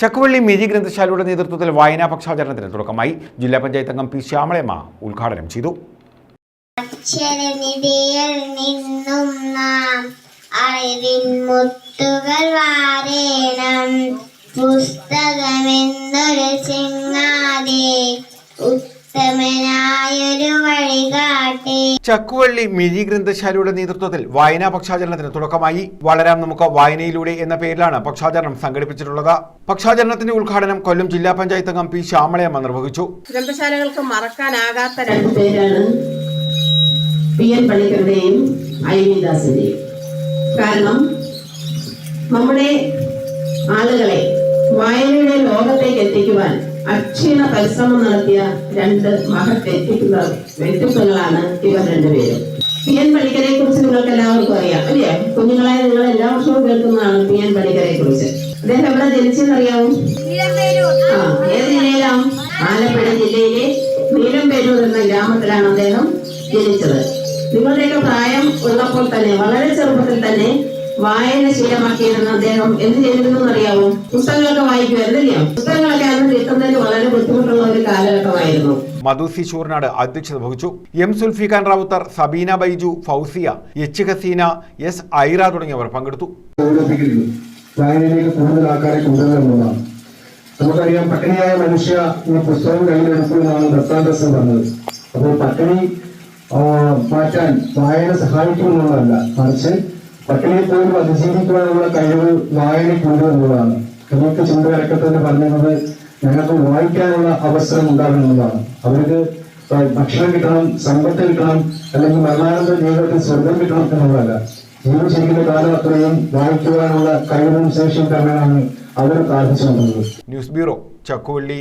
ചക്കുവള്ളി മിഴി ഗ്രന്ഥശാലയുടെ നേതൃത്വത്തിൽ വായനാ പക്ഷാചരണത്തിന് തുടക്കമായി. ജില്ലാ പഞ്ചായത്ത് അംഗം പി ശ്യാമളയമ്മ ഉദ്ഘാടനം ചെയ്തു. നിന്നും മുത്തുകൾ വാരേണം. പുസ്തകമെന്നൊരു ചിങ്ങാതെ ചക്കുവള്ളി മിഴി ഗ്രന്ഥശാലയുടെ നേതൃത്വത്തിൽ വായനാ പക്ഷാചരണത്തിന് തുടക്കമായി. വളരാം നമുക്ക് വായനയിലൂടെ എന്ന പേരിലാണ് പക്ഷാചരണം സംഘടിപ്പിച്ചിട്ടുള്ളത്. പക്ഷാചരണത്തിന്റെ ഉദ്ഘാടനം കൊല്ലം ജില്ലാ പഞ്ചായത്ത് അംഗം പി ശ്യാമളയമ്മ നിർവഹിച്ചു. ഗ്രന്ഥശാലകൾക്ക് മറക്കാനാകാത്ത രണ്ട് പേരാണ് പി എൻ പണിക്കരുടെയും ഐ വി ദാസിന്റെയും കാരണം നമ്മുടെ ആളുകളെ വായനയുടെ ലോകത്തേക്ക് എത്തിക്കുവാൻ അക്ഷീണ പരിശ്രമം നടത്തിയ രണ്ട് മഹത് വ്യക്തിത്വ വ്യക്തിത്വങ്ങളാണ് ഇവർ രണ്ടുപേരും. പി എൻ പണിക്കരെ കുറിച്ച് നിങ്ങൾക്ക് എല്ലാവർക്കും അറിയാം അല്ലേ? കുഞ്ഞുങ്ങളായ നിങ്ങൾ എല്ലാ വർഷവും കേൾക്കുന്നതാണ് പി എൻ പണിക്കരെ കുറിച്ച് അദ്ദേഹം എവിടെ ജനിച്ചെന്നറിയാമോ ആ ഏത് ജില്ലയിലാണ് ആലപ്പുഴ ജില്ലയിലെ നീലംപേരൂർ എന്ന ഗ്രാമത്തിലാണ് അദ്ദേഹം ജനിച്ചത്. നിങ്ങളുടെയൊക്കെ പ്രായം ഉള്ളപ്പോൾ തന്നെ വളരെ ചെറുപ്പത്തിൽ തന്നെ വായന ശീലമാക്കിയിരുന്ന അദ്ദേഹം എന്ത് ചെയ്തിരുന്നു അറിയാമോ പുസ്തകങ്ങളൊക്കെ വായിക്കുമായിരുന്നില്ല പുസ്തകങ്ങളൊക്കെ അന്ന് കിട്ടുന്നതിന് വളരെ ബുദ്ധിമുട്ടുള്ള ഒരു കാലഘട്ടമായിരുന്നു. മധു സി ശൂർനാട് അധ്യക്ഷത വഹിച്ചു. M Sulfikhan Ravuthar Sabeena Baiju Fousiya H Haseena S Aira തുടങ്ങിയവർ പങ്കെടുത്തു. വായനയിലേക്ക് കൂടുതൽ ആൾക്കാരെ നമുക്കറിയാം പട്ടിണിയായ മനുഷ്യ ഈ പുസ്തകം കയ്യിലെടുക്കുമെന്നാണ് ദത്താന്തസം പറഞ്ഞത്. അപ്പോൾ പട്ടിണി മാറ്റാൻ വായന സഹായിക്കുമെന്നുള്ളതല്ല. മറിച്ച് പട്ടിണിയെ പോലും അതിജീവിക്കുവാനുള്ള കഴിവ് വായനയ്ക്കുണ്ട് എന്നുള്ളതാണ്. നമുക്ക് ചിന്തകരക്കത്തന്നെ പറഞ്ഞിരുന്നത് ഞങ്ങൾക്ക് വായിക്കാനുള്ള അവസരം ഉണ്ടാകണമെന്നതാണ് അവർക്ക് ഭക്ഷണം കിട്ടണം സമ്പത്ത് കിട്ടണം അല്ലെങ്കിൽ മരണാനന്തര ജീവിതത്തിൽ സ്വർഗം കിട്ടണം എന്നുള്ളതല്ല. ജീവിച്ചിരിക്കുന്ന കാലം അത്രയും വായിക്കുവാനുള്ള കഴിവും ശേഷിയും തന്നെയാണ് അവർ പ്രാർത്ഥിച്ചു ന്യൂസ് ബ്യൂറോ ചക്കുവള്ളി